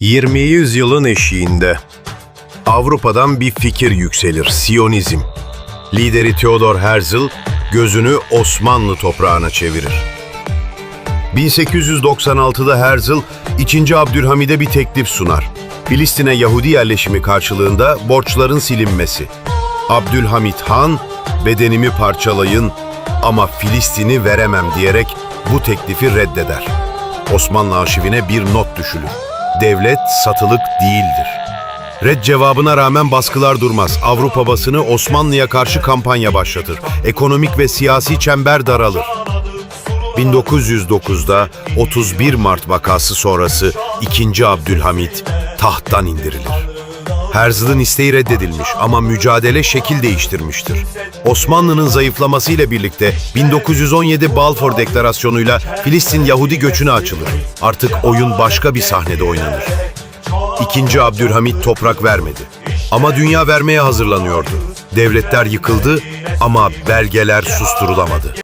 20. yüzyılın eşiğinde Avrupa'dan bir fikir yükselir, Siyonizm. Lideri Theodor Herzl gözünü Osmanlı toprağına çevirir. 1896'da Herzl, 2. Abdülhamid'e bir teklif sunar. Filistin'e Yahudi yerleşimi karşılığında borçların silinmesi. Abdülhamid Han, bedenimi parçalayın ama Filistin'i veremem diyerek bu teklifi reddeder. Osmanlı arşivine bir not düşülür. Devlet satılık değildir. Red cevabına rağmen baskılar durmaz. Avrupa basını Osmanlı'ya karşı kampanya başlatır. Ekonomik ve siyasi çember daralır. 1909'da 31 Mart vakası sonrası 2. Abdülhamit tahttan indirilir. Herzl'ın isteği reddedilmiş ama mücadele şekil değiştirmiştir. Osmanlı'nın zayıflamasıyla birlikte 1917 Balfour Deklarasyonu'yla Filistin Yahudi göçüne açılır. Artık oyun başka bir sahnede oynanır. İkinci Abdülhamit toprak vermedi. Ama dünya vermeye hazırlanıyordu. Devletler yıkıldı ama belgeler susturulamadı.